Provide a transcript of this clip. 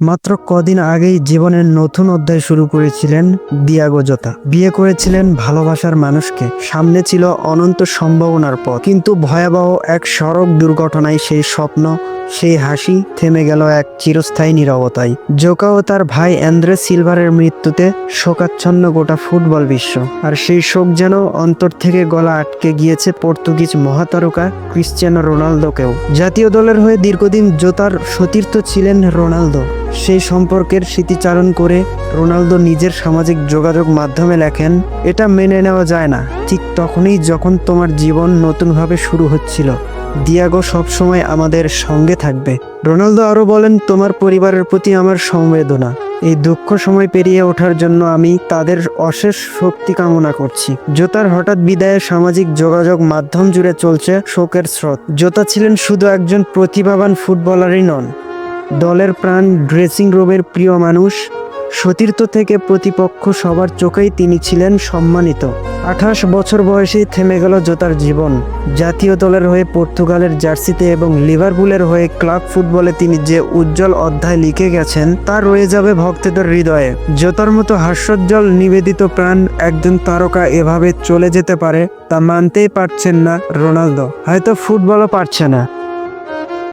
মাত্র কদিন আগেই জীবনের নতুন অধ্যায় শুরু করেছিলেন দিয়াগো জোতা। বিয়ে করেছিলেন ভালোবাসার মানুষকে। সামনে ছিল অনন্ত সম্ভাবনার পথ। কিন্তু ভয়াবহ এক সড়ক দুর্ঘটনায় সেই স্বপ্ন সেই হাসি থেমে গেল এক চিরস্থায়ী নীরবতায়। জোকা ও তার ভাই অ্যান্দ্রে সিলভারের মৃত্যুতে শোকাচ্ছন্ন গোটা ফুটবল বিশ্ব। আর সেই শোক যেন অন্তর থেকে গলা আটকে গিয়েছে পর্তুগিজ মহাতারকা ক্রিশ্চিয়ানো রোনালদোকেও। জাতীয় দলের হয়ে দীর্ঘদিন জোতার সতীর্থ ছিলেন রোনালদো। সেই সম্পর্কের স্মৃতিচারণ করে রোনালদো নিজের সামাজিক যোগাযোগ মাধ্যমে লেখেন, এটা মেনে নেওয়া যায় না। ঠিক তখনই যখন তোমার জীবন নতুনভাবে শুরু হচ্ছিল। দিয়াগো সবসময় আমাদের সঙ্গে থাকবে। রোনালদো আরও বলেন, তোমার পরিবারের প্রতি আমার সংবেদনা। এই দুঃখ সময় পেরিয়ে ওঠার জন্য আমি তাদের অশেষ শক্তি কামনা করছি। জোতার হঠাৎ বিদায়ে সামাজিক যোগাযোগ মাধ্যম জুড়ে চলছে শোকের স্রোত। জোতা ছিলেন শুধু একজন প্রতিভাবান ফুটবলারই নন, দলের প্রাণ, ড্রেসিং রুমের প্রিয় মানুষ সতীর্থ থেকে প্রতিপক্ষ সবার চোখেই তিনি ছিলেন সম্মানিত। আঠাশ বছর বয়সেই থেমে গেল জোতার জীবন। জাতীয় দলের হয়ে পর্তুগালের জার্সিতে এবং লিভারপুলের হয়ে ক্লাব ফুটবলে তিনি যে উজ্জ্বল অধ্যায় লিখে গেছেন, তা রয়ে যাবে ভক্তদের হৃদয়ে। জোতার মতো হাস্যোজ্জ্বল নিবেদিত প্রাণ একজন তারকা এভাবে চলে যেতে পারে তা মানতেই পারছেন না রোনালদো। হয়তো ফুটবলও পারছে না।